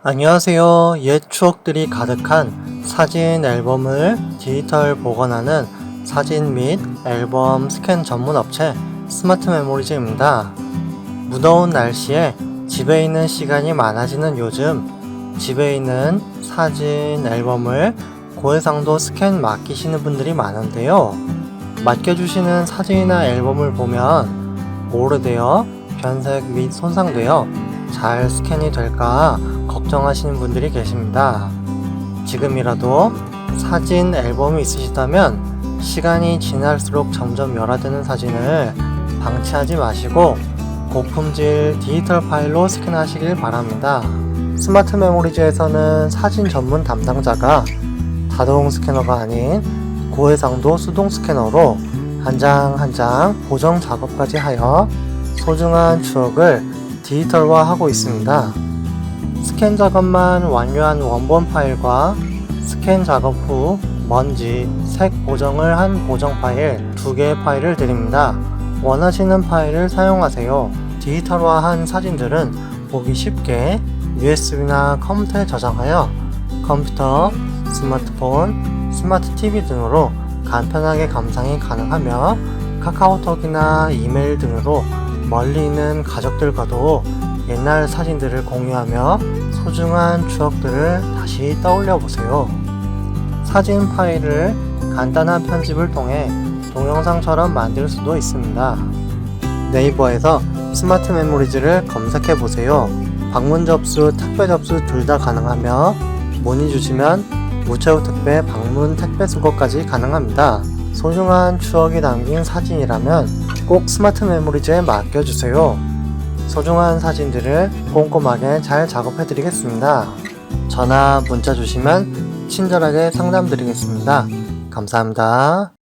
안녕하세요. 옛 추억들이 가득한 사진 앨범을 디지털 보관하는 사진 및 앨범 스캔 전문 업체 스마트 메모리즈입니다. 무더운 날씨에 집에 있는 시간이 많아지는 요즘 집에 있는 사진 앨범을 고해상도 스캔 맡기시는 분들이 많은데요. 맡겨주시는 사진이나 앨범을 보면 오래되어 변색 및 손상되어 잘 스캔이 될까 걱정하시는 분들이 계십니다. 지금이라도 사진 앨범이 있으시다면 시간이 지날수록 점점 열화되는 사진을 방치하지 마시고 고품질 디지털 파일로 스캔하시길 바랍니다. 스마트 메모리즈에서는 사진 전문 담당자가 자동 스캐너가 아닌 고해상도 수동 스캐너로 한 장 한장 보정 작업까지 하여 소중한 추억을 디지털화하고 있습니다. 스캔 작업만 완료한 원본 파일과 스캔 작업 후 먼지, 색 보정을 한 보정 파일 두 개의 파일을 드립니다. 원하시는 파일을 사용하세요. 디지털화한 사진들은 보기 쉽게 USB나 컴퓨터에 저장하여 컴퓨터, 스마트폰, 스마트 TV 등으로 간편하게 감상이 가능하며 카카오톡이나 이메일 등으로 멀리 있는 가족들과도 옛날 사진들을 공유하며 소중한 추억들을 다시 떠올려 보세요. 사진 파일을 간단한 편집을 통해 동영상처럼 만들 수도 있습니다. 네이버에서 스마트 메모리즈를 검색해 보세요. 방문 접수, 택배 접수 둘 다 가능하며 문의 주시면 무채우 택배, 방문 택배 수거까지 가능합니다. 소중한 추억이 담긴 사진이라면 꼭 스마트 메모리즈에 맡겨주세요. 소중한 사진들을 꼼꼼하게 잘 작업해 드리겠습니다. 전화, 문자 주시면 친절하게 상담 드리겠습니다. 감사합니다.